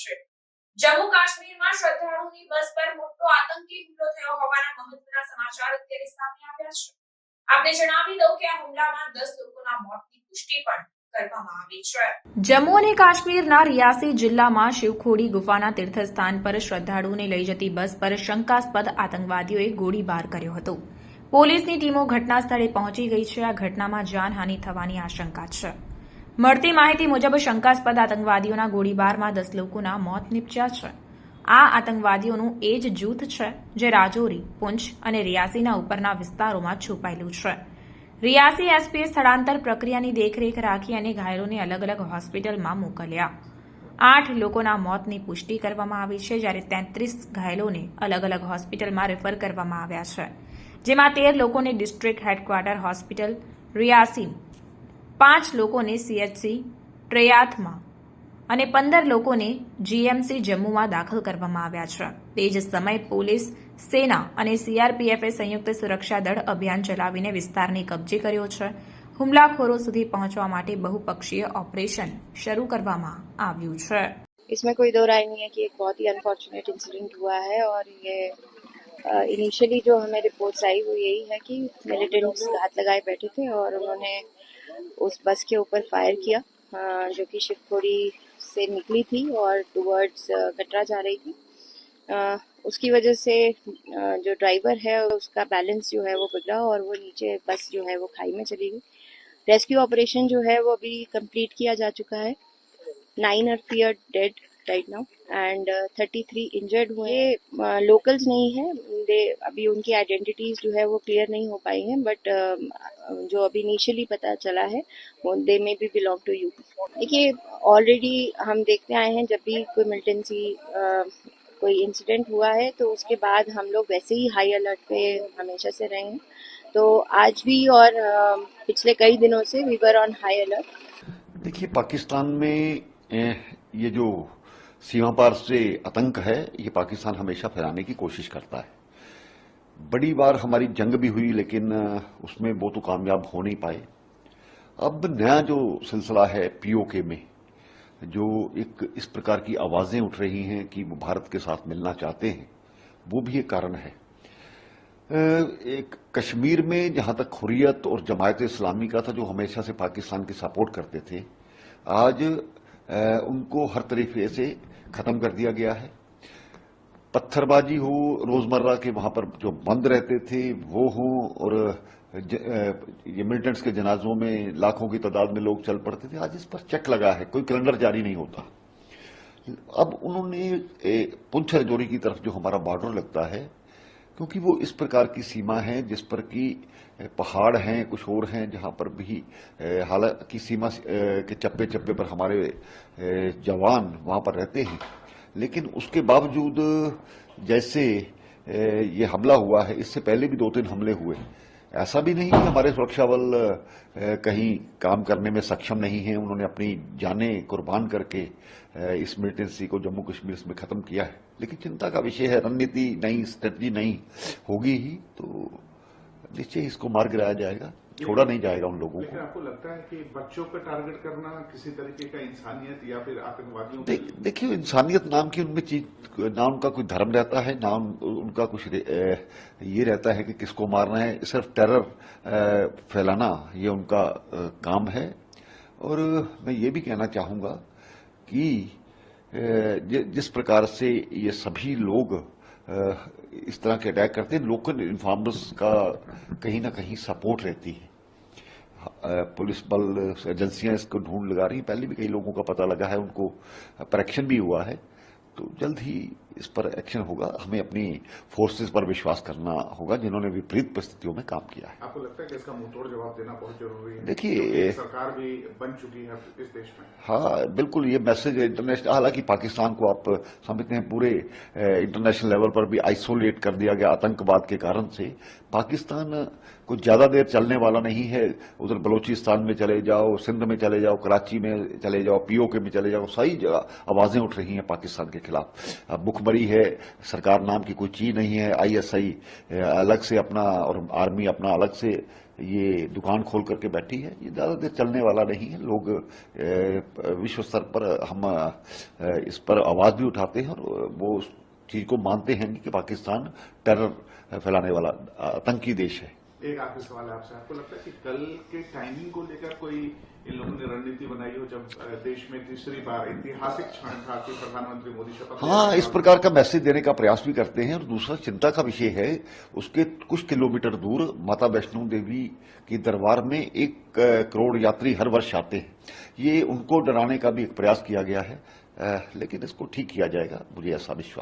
છે. જમ્મુ કાશ્મીરમાં શ્રદ્ધાળુની બસ પર મોટો આતંકી હુમલો થયો હોવાના મહત્વના સમાચાર અત્યારે સામે આવ્યા છે. આપને જણાવી દઉં કે આ હુમલામાં દસ લોકોના મોતની પુષ્ટિ પણ જમ્મુ અને કાશ્મીરના રિયાસી જિલ્લામાં શિવખોડી ગુફાના તીર્થસ્થાન પર શ્રદ્ધાળુઓને લઈ જતી બસ પર શંકાસ્પદ આતંકવાદીઓએ ગોળીબાર કર્યો હતો. પોલીસની ટીમો ઘટના સ્થળે પહોંચી ગઈ છે. આ ઘટનામાં જાનહાનિ થવાની આશંકા છે. મળતી માહિતી મુજબ શંકાસ્પદ આતંકવાદીઓના ગોળીબારમાં દસ લોકોના મોત નીપજ્યા છે. આ આતંકવાદીઓનું એ જ જૂથ છે જે રાજૌરી, પૂંછ અને રિયાસીના ઉપરના વિસ્તારોમાં છુપાયેલું છે. રિયાસી એસપીએ સ્થળાંતર પ્રક્રિયાની દેખરેખ રાખી અને ઘાયલોને અલગ અલગ હોસ્પિટલમાં મોકલ્યા. આઠ લોકોના મોતની પુષ્ટિ કરવામાં આવી છે, જ્યારે તેત્રીસ ઘાયલોને અલગ અલગ હોસ્પિટલમાં રેફર કરવામાં આવ્યા છે, જેમાં તેર લોકોને ડિસ્ટ્રિક્ટ હેડક્વાર્ટર હોસ્પિટલ, રિયાસી પાંચ લોકોને સીએચસી ટ્રેયાથમાં અને પંદર લોકોને જીએમસી જમ્મુમાં દાખલ કરવામાં આવ્યા છે તે જ સમયે પોલીસ સેના અને સીઆરપીએફે સંયુક્ત સુરક્ષા દળ અભિયાન ચલાવીને વિસ્તારને કબજે કર્યો છે હુમલાખોરો સુધી પહોંચવા માટે બહુપક્ષીય ઓપરેશન શરૂ કરવામાં આવ્યું છે इसमें कोई दो राय नहीं है कि एक बहुत ही अनफॉर्चुनेट इंसिडेंट हुआ है और ये इनिशियली जो हमें रिपोर्ट्स आई वो यही है कि मिलिटेंट्स हाथ लगाए बैठे थे और उन्होंने उस बस के ऊपर फायर किया। जो कि शिवखोड़ी से निकली थी और टूवर्ड्स कटरा जा रही थी। उसकी वजह से जो ड्राइवर है, उसका बैलेंस जो है वो बिगड़ा और वो नीचे बस जो है वो खाई में चली गई। रेस्क्यू ऑपरेशन जो है वो अभी कंप्लीट किया जा चुका है। Nine are feared dead right now and thirty three injured हुए लोकल्स नहीं है दे, अभी उनकी आइडेंटिटीज जो है वो क्लियर नहीं हो पाई हैं बट जो अभी इनिशियली पता चला है, वो they may be belong to you देखिए ऑलरेडी हम देखते आए हैं, जब भी कोई मिलिटेंसी कोई इंसिडेंट हुआ है तो उसके बाद हम लोग वैसे ही हाई अलर्ट पे हमेशा से रहे हैं। तो आज भी और पिछले कई दिनों से we were on high alert देखिए, पाकिस्तान में ये जो सीमा पार से आतंक है, ये पाकिस्तान हमेशा फैलाने की कोशिश करता है। बड़ी बार हमारी जंग भी हुई, लेकिन उसमें वो तो कामयाब हो नहीं पाए। अब नया जो सिलसिला है पीओके में, जो एक इस प्रकार की आवाज़ें उठ रही हैं कि वो भारत के साथ मिलना चाहते हैं, वो भी एक कारण है। एक कश्मीर में जहाँ तक हुरियत और जमायत इस्लामी का था, जो हमेशा से पाकिस्तान की सपोर्ट करते थे, आज उनको हर तरीके से खत्म कर दिया गया है। पत्थरबाजी हो, रोज़मर्रा के वहाँ पर जो बंद रहते थे, वो हो, और ये मिलिटेंट्स के जनाजों में लाखों की तादाद में लोग चल पड़ते थे। आज इस पर चेक लगा है, कोई कैलेंडर जारी नहीं होता। अब उन्होंने पुंछ रजौरी की तरफ़ जो हमारा बॉर्डर लगता है, क्योंकि वो इस प्रकार की सीमा है जिस पर कि पहाड़ हैं, कुछ और हैं, जहाँ पर भी हालाँकि सीमा के चप्पे चप्पे पर हमारे जवान वहाँ पर रहते हैं। लेकिन उसके बावजूद, जैसे ये हमला हुआ है, इससे पहले भी दो तीन हमले हुए ऐसा भी नहीं कि हमारे सुरक्षा बल कहीं काम करने में सक्षम नहीं है, उन्होंने अपनी जानें कुर्बान करके इस मिलिटेंसी को जम्मू कश्मीर में खत्म किया है। लेकिन चिंता का विषय है, रणनीति नई, स्ट्रेटजी नहीं होगी ही तो निश्चय इसको मार गिराया जाएगा। छोड़ा नहीं जाएगा उन लोगों को। आपको लगता है कि बच्चों को टारगेट करना किसी तरीके का इंसानियत या फिर आतंकवादियों देख, देखिए इंसानियत नाम की उनमें चीज़ ना उनका कोई धर्म रहता है ना उन, उनका कुछ ये रहता है कि किसको मारना है। सिर्फ़ टेरर फैलाना ये उनका काम है। और मैं ये भी कहना चाहूँगा कि जिस प्रकार से ये सभी लोग इस तरह के अटैक करते हैं। लोकल इन्फॉर्मर्स का कहीं ना कहीं सपोर्ट रहती है। पुलिस बल एजेंसियाँ इसको ढूंढ लगा रही पहले भी कई लोगों का पता लगा है, उनको परेक्शन भी हुआ है। तो जल्द ही इस पर एक्शन होगा। हमें अपनी फोर्सेस पर विश्वास करना होगा जिन्होंने विपरीत परिस्थितियों में काम किया है। आपको लगता है कि इसका मुंहतोड़ जवाब देना बहुत ज़रूरी है? देखिए, सरकार भी बन चुकी है इस देश में। हाँ बिल्कुल ये मैसेज इंटरनेशनल हालाँकि पाकिस्तान को आप समझते हैं पूरे इंटरनेशनल लेवल पर भी आइसोलेट कर दिया गया आतंकवाद के कारण से। पाकिस्तान कुछ ज़्यादा देर चलने वाला नहीं है। उधर बलूचिस्तान में चले जाओ सिंध में चले जाओ कराची में चले जाओ पीओके में चले जाओ सही जगह आवाज़ें उठ रही हैं पाकिस्तान के खिलाफ। अब मुख्य भुखमरी है, सरकार नाम की कोई चीज़ नहीं है आईएसआई अलग से अपना और आर्मी अपना अलग से ये दुकान खोल करके बैठी है। ये ज़्यादा देर चलने वाला नहीं है। लोग विश्व स्तर पर हम इस पर आवाज़ भी उठाते हैं और वो उस चीज़ को मानते हैं कि पाकिस्तान टेरर फैलाने वाला, आतंकी देश है। एक आखिरी सवाल है आपसे। आपको लगता है कि कल के टाइमिंग को लेकर कोई इन लोगों ने रणनीति बनाई हो जब देश में तीसरी बार ऐतिहासिक क्षण था कि प्रधानमंत्री मोदी शपथ हाँ इस प्रकार का मैसेज देने का प्रयास भी करते हैं। और दूसरा चिंता का विषय है उसके कुछ किलोमीटर दूर माता वैष्णो देवी की दरबार में एक करोड़ यात्री हर वर्ष आते हैं। ये उनको डराने का भी एक प्रयास किया गया है। लेकिन इसको ठीक किया जाएगा मुझे ऐसा विश्वास